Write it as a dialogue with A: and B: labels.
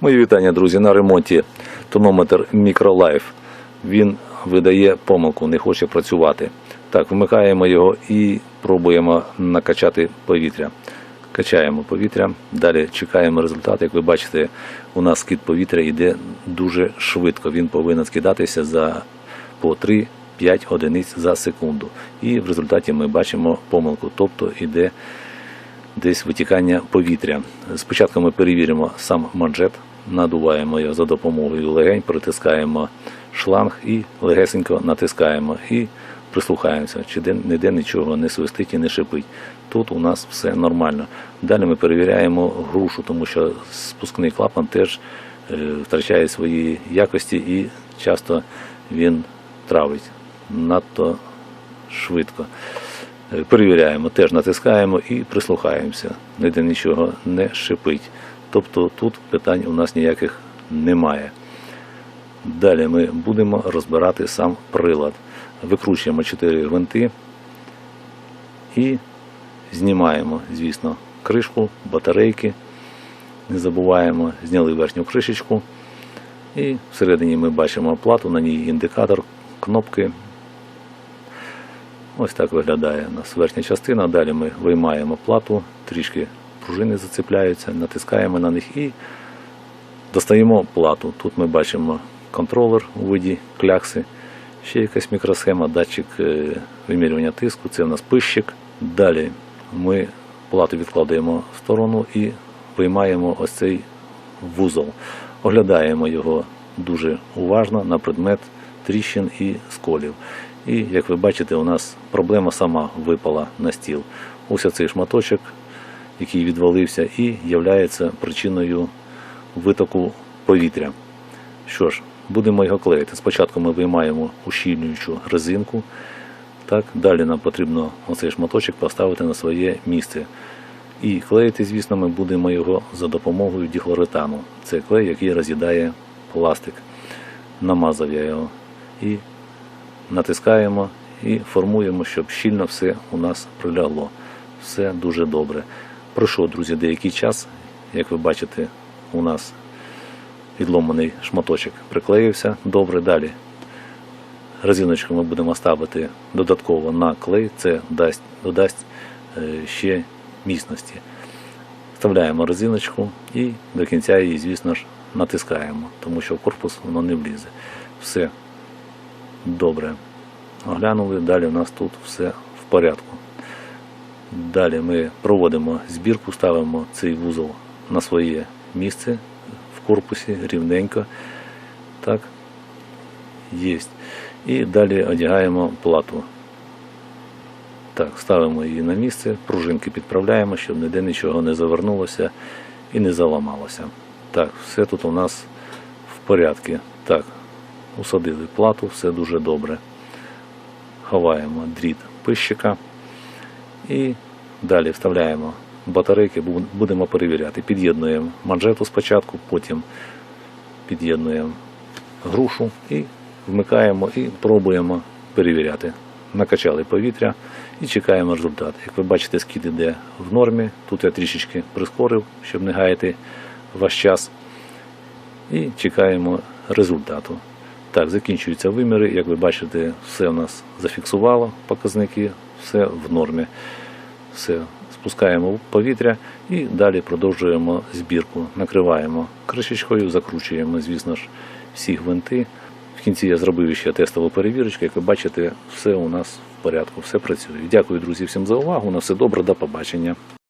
A: Мої вітання, друзі. На ремонті тонометр Microlife. Він видає помилку, не хоче працювати. Так, вмикаємо його і пробуємо накачати повітря. Качаємо повітря, далі чекаємо результат. Як ви бачите, у нас скид повітря йде дуже швидко. Він повинен скидатися за по 3-5 одиниць за секунду. І в результаті ми бачимо помилку, тобто йде десь витікання повітря. Спочатку ми перевіримо сам манжет, надуваємо його за допомогою легень, притискаємо шланг і легесенько натискаємо і прислухаємося, чи де ніде нічого не свистить і не шипить. Тут у нас все нормально. Далі ми перевіряємо грушу, тому що спускний клапан теж е, втрачає свої якості і часто він травить надто швидко. Перевіряємо, теж натискаємо і прислухаємося. Ніде нічого не шипить. Тобто тут питань у нас ніяких немає. Далі ми будемо розбирати сам прилад. Викручуємо 4 гвинти і знімаємо, звісно, кришку, батарейки. Не забуваємо, зняли верхню кришечку. І всередині ми бачимо плату, на ній індикатор, кнопки, Ось так виглядає у нас верхня частина. Далі ми виймаємо плату, трішки пружини зацепляються, натискаємо на них і достаємо плату. Тут ми бачимо контролер у виді клякси, ще якась мікросхема, датчик е, вимірювання тиску, це у нас пищик. Далі ми плату відкладаємо в сторону і виймаємо ось цей вузол. Оглядаємо його дуже уважно на предмет тріщин і сколів. І як ви бачите, у нас проблема сама випала на стіл. Ось цей шматочок, який відвалився, і є причиною витоку повітря. Що ж, будемо його клеїти. Спочатку ми виймаємо ущільнюючу резинку. Так, далі нам потрібно оцей шматочок поставити на своє місце. І клеїти, звісно, ми будемо його за допомогою діхлоретану. Це клей, який роз'їдає пластик. Намазав я його і натискаємо і формуємо, щоб щільно все у нас прилягло. Все дуже добре. Пройшов, друзі, деякий час. Як ви бачите, у нас відломаний шматочок приклеївся добре. Далі резиночку ми будемо ставити додатково на клей, це дасть, додасть е, ще міцності. Вставляємо резиночку і до кінця її, звісно ж, натискаємо, тому що в корпус воно не влізе. Все добре. Оглянули, далі у нас тут все в порядку. Далі ми проводимо збірку, ставимо цей вузол на своє місце в корпусі рівненько. Так, є. І далі одягаємо плату. Так, ставимо її на місце, пружинки підправляємо, щоб ніде нічого не завернулося і не заламалося. Так, все тут у нас в порядку. Так, усадили плату, все дуже добре. Ховаємо дріт пищика і далі вставляємо батарейки, будемо перевіряти. Під'єднуємо манжету спочатку, потім під'єднуємо грушу і вмикаємо і пробуємо перевіряти. Накачали повітря і чекаємо результат. Як ви бачите, скид іде в нормі. Тут я трішечки прискорив, щоб не гаяти ваш час. І чекаємо результату. Так, закінчуються виміри. Як ви бачите, все у нас зафіксувало показники, все в нормі. Все, спускаємо в повітря і далі продовжуємо збірку. Накриваємо кришечкою, закручуємо, звісно ж, всі гвинти. В кінці я зробив ще тестову перевірочку. Як ви бачите, все у нас в порядку, все працює. Дякую, друзі, всім за увагу. На все добре, до побачення.